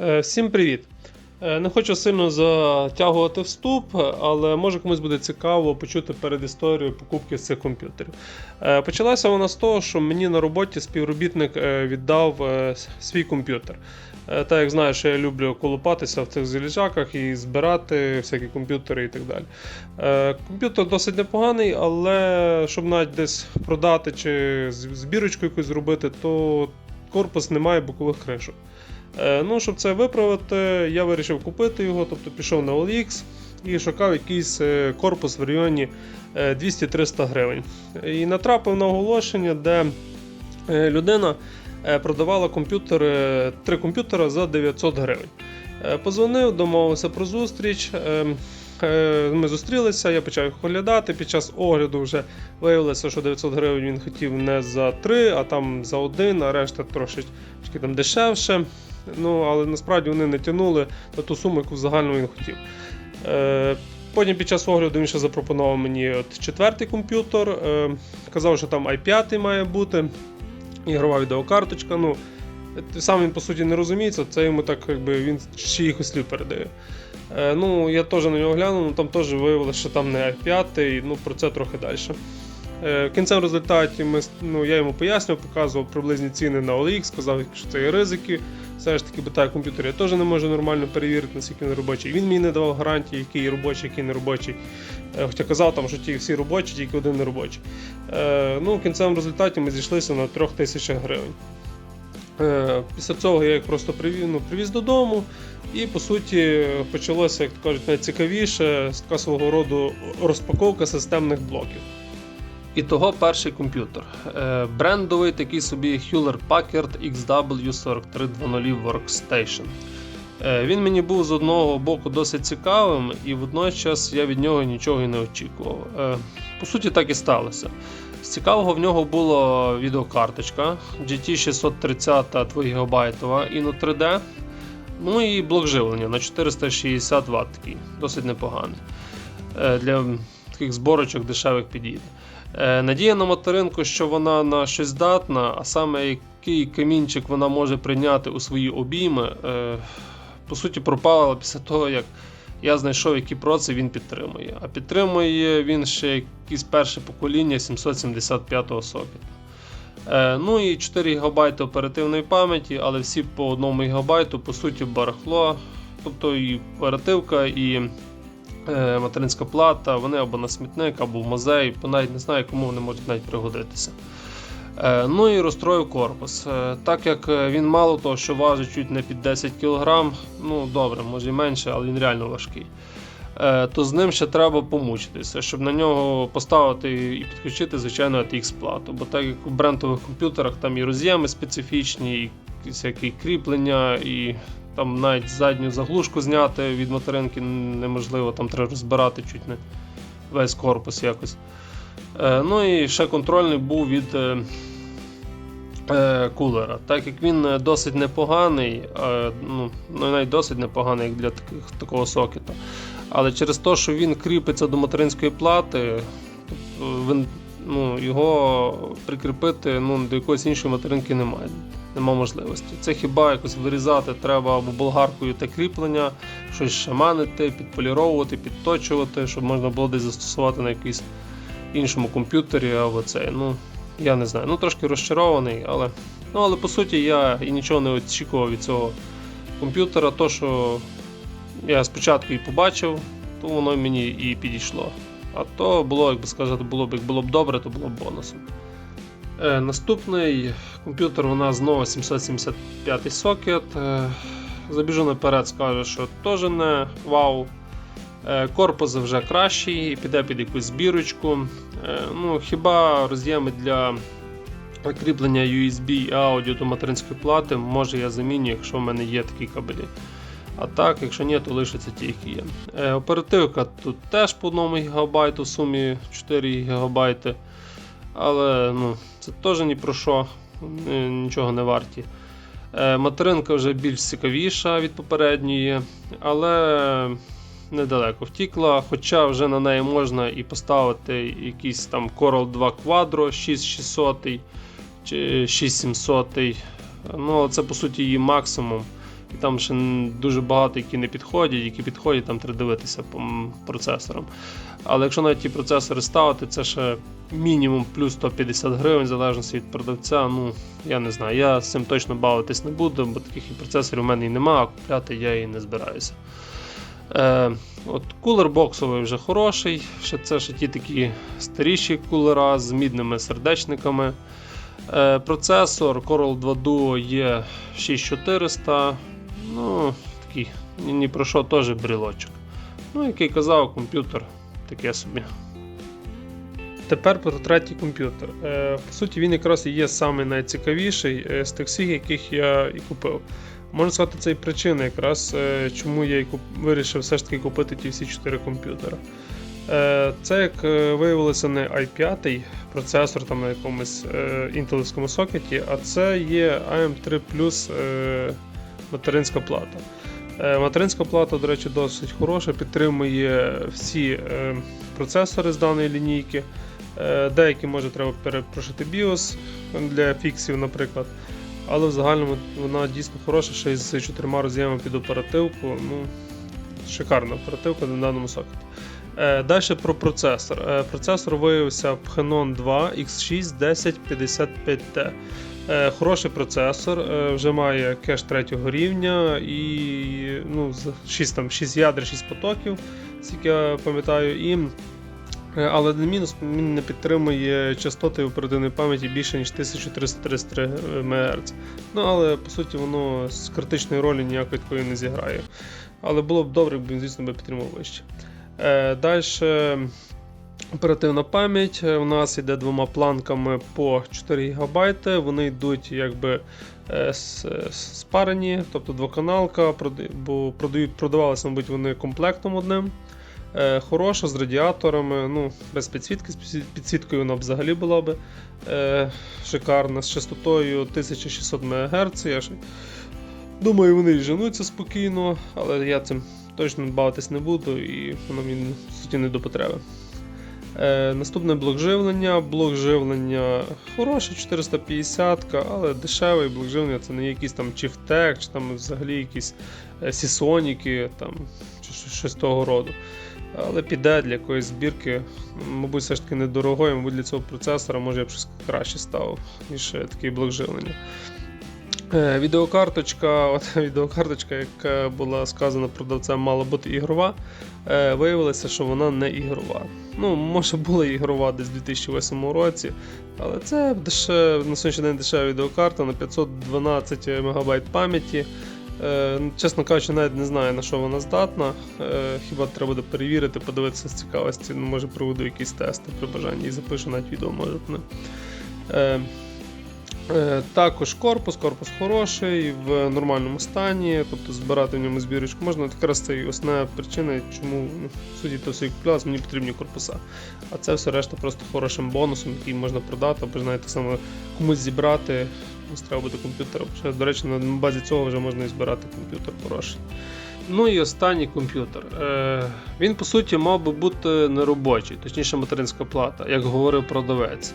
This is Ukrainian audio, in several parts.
Е, Всім привіт! Е, Не хочу сильно затягувати вступ, але може комусь буде цікаво почути перед історією покупки цих комп'ютерів. Е, Почалася вона з того, що мені на роботі співробітник віддав свій комп'ютер. Так як знаєш, я люблю колупатися в цих заліжаках і збирати всякі комп'ютери і так далі. Комп'ютер досить непоганий, але щоб навіть десь продати чи збірочку якусь зробити, то корпус не має бокових кришок. Е, Ну, щоб це виправити, я вирішив купити його, тобто пішов на OLX і шукав якийсь е, корпус в районі е, 200-300 гривень. І натрапив на оголошення, де е, людина е, продавала комп'ютери, три комп'ютери за 900 гривень. Е, Позвонив, домовився про зустріч. е, е, Ми зустрілися, я почав їх оглядати. Під час огляду вже виявилося, що 900 гривень він хотів не за 3, а там за один, а решта трошечки там дешевше. Ну, але насправді вони не тягнули на ту суму, яку в загальному він хотів. Е, Потім під час огляду він ще запропонував мені от четвертий комп'ютер. Е, казав, що там i5 має бути, ігрова відеокарточка. Ну, сам він по суті не розуміється, це йому так, якби він з чиїхось слів передає. Е, ну, я теж на нього глянув, ну, там теж виявилося, що там не i5, ну про це трохи далі. Е, В кінцевому результаті ми, ну, я йому пояснював, показував приблизні ціни на OLX, сказав, що це є ризики. Все ж таки, бо так комп'ютер я теж не можу нормально перевірити, наскільки він робочий. Він мені не давав гарантії, який робочий, який не робочий. Е, Хоча казав, там, що ті всі робочі, тільки один не робочий. Е, ну, в кінцевому результаті ми зійшлися на 3 тисячах гривень. Після цього я їх просто привіз, ну, привіз додому, і по суті почалося, як кажуть, найцікавіше така свого роду розпаковка системних блоків. І того перший комп'ютер. Е, брендовий такий собі Hewlett Packard XW4320 Workstation. Е, він мені був з одного боку досить цікавим, і водночас я від нього нічого і не очікував. Е, по суті, так і сталося. З цікавого в нього була відеокарточка GT630 2 ГБ Inno 3D. Ну і блок живлення на 460 Вт такий, досить непоганий. Для таких зборочок дешевих підійде. Е, Надія на материнку, що вона на щось здатна, а саме який камінчик вона може прийняти у свої обійми, е, по суті, пропала після того, як я знайшов, які проци він підтримує. А підтримує він ще якесь перше покоління 775-го сокета. Е, ну і 4 ГБ оперативної пам'яті, але всі по 1 ГБ, по суті, барахло. Тобто і оперативка, і материнська плата, вони або на смітник, або в музей, навіть не знаю, кому вони можуть навіть пригодитися. Е, ну і розстроїв корпус. Е, так як е, він мало того, що важить чуть не під 10 кг, ну добре, може і менше, але він реально важкий. Е, то з ним ще треба помучитися, щоб на нього поставити і підключити, звичайно, ATX плату. Бо так як у брендових комп'ютерах там і роз'єми специфічні, і всякі кріплення, і там навіть задню заглушку зняти від материнки неможливо, там треба розбирати чуть не весь корпус якось. Е, ну і ще контрольний був від е, е, кулера. Так як він досить непоганий, ну, ну навіть досить непоганий для таких, такого сокета. Але через те, що він кріпиться до материнської плати, тобто він, ну, його прикріпити ну, до якоїсь іншої материнки немає. Нема можливості. Це хіба якось вирізати треба або болгаркою те кріплення, щось шаманити, підполіровувати, підточувати, щоб можна було десь застосувати на якійсь іншому комп'ютері або цей. Ну, я не знаю. Ну, трошки розчарований, але. Ну, але по суті я і нічого не очікував від цього комп'ютера. То, що я спочатку і побачив, то воно мені і підійшло. А то було, як би сказати, було б, як було б добре, то було б бонусом. Е, наступний комп'ютер у нас знову 775 сокет. Е, забіжу наперед, скажу, що теж не вау. Е, Корпус вже кращий, піде під якусь збірочку. Е, Ну, хіба роз'єми для кріплення USB і аудіо до материнської плати, може я заміню, якщо в мене є такі кабелі. А так, якщо ні, то лишиться ті, які є. Е, Оперативка тут теж по 1 ГБ, в сумі 4 ГБ. Але ну, це теж ні про що, е, нічого не варті. Е, Материнка вже більш цікавіша від попередньої, але недалеко втікла, хоча вже на неї можна і поставити якийсь там Coral 2 Quadro 6600 чи 6700. Ну, це по суті її максимум. І там ще дуже багато, які не підходять, які підходять, там треба дивитися по процесорам. Але якщо навіть ті процесори ставити, це ще мінімум плюс 150 гривень, в залежності від продавця. Ну, я не знаю, я з цим точно бавитись не буду, бо таких і процесорів у мене і немає, а купляти я і не збираюся. Е, от Кулер боксовий вже хороший. Ще це ще ті такі старіші кулера з мідними сердечниками. Е, процесор Coral 2 Duo є 6400. Ну, такий ні, про що теж брілочок. Ну, який казав, комп'ютер таке собі. Тепер про третій комп'ютер. Е, по суті, він якраз і є самий найцікавіший е, з тих всіх, яких я і купив. Можна сказати, це і причина, якраз е, чому я і куп... вирішив все ж таки купити ті всі 4 комп'ютери. Це, як виявилося, не i5 процесор там на якомусь інтелівському сокеті, а це є AM3 Plus е, материнська плата. Е, Материнська плата, до речі, досить хороша, підтримує всі е, процесори з даної лінійки. Е, Деякі може треба перепрошити BIOS для фіксів, наприклад. Але в загальному вона дійсно хороша, ще й з чотирма роз'ємами під оперативку. Ну, шикарна оперативка на даному сокеті. Далі про процесор. Процесор виявився Phenon 2 X6 1055T. Е, Хороший процесор, е, вже має кеш третього рівня і ну, 6, там, 6 ядер, 6 потоків, скільки я пам'ятаю. І, е, але один мінус він не підтримує частоти оперативної пам'яті більше ніж 1333 МГц. Ну, але по суті воно з критичної ролі ніякої такої не зіграє. Але було б добре, якби він, звісно, підтримував вище. Далі оперативна пам'ять е, у нас йде двома планками по 4 ГБ. Вони йдуть якби е, спарені, тобто двоканалка, бо продавалися, мабуть, вони комплектом одним. Е, Хороша з радіаторами, ну, без підсвітки, з підсвіткою вона б взагалі була б шикарна, з частотою 1600 МГц. Думаю, вони женуться спокійно, але я цим точно бавитись не буду і воно мені суті не до потреби. Е, наступне блок живлення. Блок живлення хороший, 450, але дешевий блок живлення це не якийсь там Chieftec, чи там взагалі якісь е, Seasonic, там, чи щось- того роду. Але піде для якоїсь збірки, мабуть, все ж таки недорогою, мабуть, для цього процесора може я б щось краще ставив, ніж е, такий блок живлення. Е, Відеокарточка, от відеокарточка, яка була сказана продавцем, мала бути ігрова. Е, Виявилося, що вона не ігрова. Ну, може була ігрова десь у 2008 році, але це дешев, на сьогоднішній день дешева відеокарта на 512 МБ пам'яті. Е, чесно кажучи, навіть не знаю на що вона здатна. Хіба треба буде перевірити, подивитися з цікавості. Ну, може проведу якісь тести при бажанні і запишу навіть відео, може не. Е, Також корпус, корпус хороший, в нормальному стані, тобто збирати в ньому збірочку можна. От Якраз це і основна причина, чому ну, судді то все купляли, мені потрібні корпуса. А це все решта просто хорошим бонусом, який можна продати, або ж навіть комусь зібрати. Ось треба буде комп'ютер. До речі, на базі цього вже можна і збирати комп'ютер хороший. Ну і останній комп'ютер. Е, він, по суті, мав би бути неробочий, точніше материнська плата, як говорив продавець.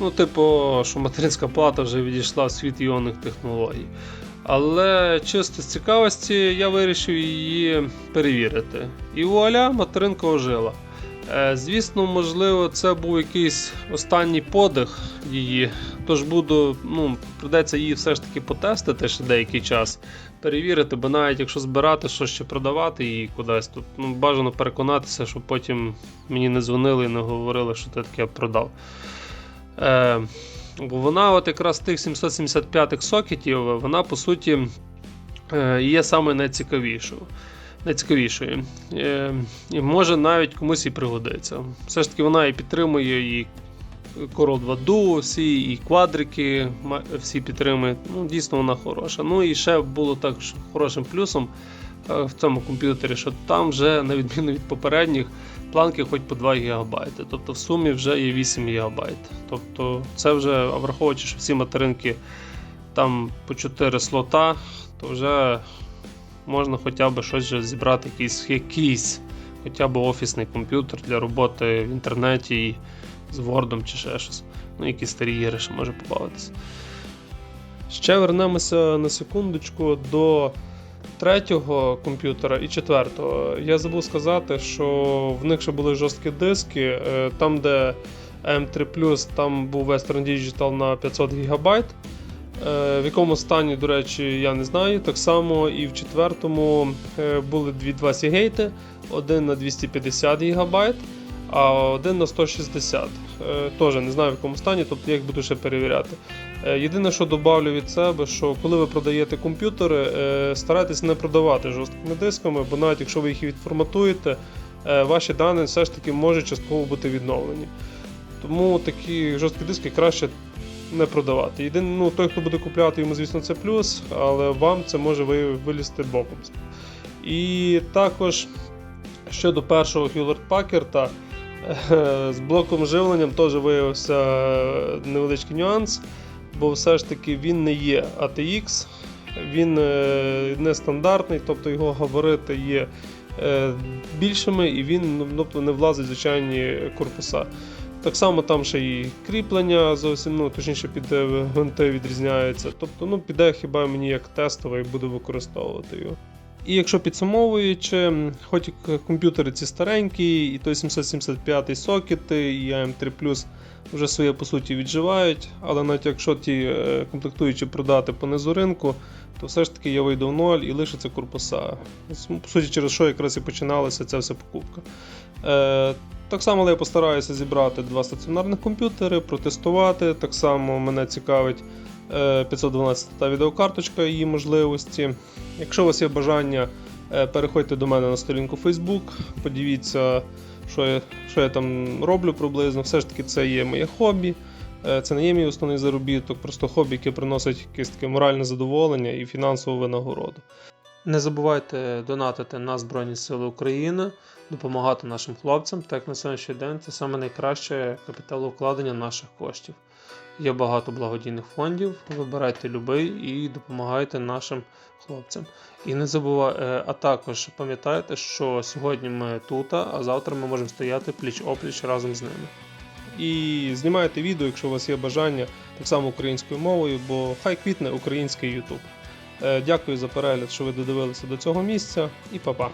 Ну, типу, що материнська плата вже відійшла в світ іонних технологій. Але чисто з цікавості я вирішив її перевірити. І вуаля, материнка ожила. Е, Звісно, можливо, це був якийсь останній подих її. Тож буду, ну, придеться її все ж таки потестити ще деякий час, перевірити, бо навіть якщо збирати щось ще продавати її кудись, тут ну, бажано переконатися, щоб потім мені не дзвонили і не говорили, що ти таке продав. Е, вона, от якраз тих 775 сокетів, вона по суті е, є саме найцікавішою. Найцікавішою. Е, і може навіть комусь і пригодиться. Все ж таки вона і підтримує і Coral 2 Duo, всі і квадрики всі підтримує. Ну, дійсно вона хороша. Ну і ще було так хорошим плюсом е, в цьому комп'ютері, що там вже, на відміну від попередніх, планки хоч по 2 ГБ. Тобто в сумі вже є 8 ГБ. Тобто це вже, враховуючи, що всі материнки там по 4 слота, то вже можна хоча б щось вже зібрати, якийсь, якийсь хоча б офісний комп'ютер для роботи в інтернеті і з Word чи ще щось. Ну, якісь старі ігри ще може побавитися. Ще вернемося на секундочку до третього комп'ютера і четвертого. Я забув сказати, що в них ще були жорсткі диски. е, Там, де M3, там був Western Digital на 500 ГБ. Е, В якому стані, до речі, я не знаю. Так само і в четвертому е, були дві два Seagate, один на 250 ГБ, а один на 160. Е, Теж не знаю в якому стані, тобто я їх буду ще перевіряти. Е, Єдине, що добавлю від себе, що коли ви продаєте комп'ютери, е, старайтесь не продавати жорсткими дисками, бо навіть якщо ви їх відформатуєте, е, ваші дані все ж таки можуть частково бути відновлені. Тому такі жорсткі диски краще не продавати. Єдине, ну, той, хто буде купляти, йому, звісно, це плюс, але вам це може вилізти боком. І також щодо першого Hewlett Packard, з блоком живленням теж виявився невеличкий нюанс, бо все ж таки він не є ATX, він е, нестандартний, тобто його габарити є е, більшими і він ну, тобто, не влазить в звичайні корпуса. Так само там ще і кріплення зовсім, ну точніше під е, гвинти відрізняються. Тобто, ну піде хіба мені як тестовий буду використовувати його. І якщо підсумовуючи, хоч комп'ютери ці старенькі, і той 775 сокети, і AM3 вже своє по суті відживають, але навіть якщо ті е, комплектуючі продати по низу ринку, то все ж таки я вийду в ноль і лишиться корпуса. По суті, через що якраз і починалася ця вся покупка. Е, так само але я постараюся зібрати два стаціонарних комп'ютери, протестувати. Так само мене цікавить 512 та відеокарточка її можливості. Якщо у вас є бажання, е, переходьте до мене на сторінку Facebook, подивіться, що я, що я там роблю приблизно. Все ж таки, це є моє хобі. Е, Це не є мій основний заробіток, просто хобі, яке приносить якесь таке моральне задоволення і фінансову винагороду. Не забувайте донатити на Збройні Сили України, допомагати нашим хлопцям, так на сьогоднішній день це саме найкраще капіталовкладення наших коштів. Є багато благодійних фондів, вибирайте любий і допомагайте нашим хлопцям. І не забувайте, а також пам'ятайте, що сьогодні ми тут, а завтра ми можемо стояти пліч-опліч разом з ними. І знімайте відео, якщо у вас є бажання, так само українською мовою, бо хай квітне український YouTube. Е, Дякую за перегляд, що ви додивилися до цього місця, і па-па.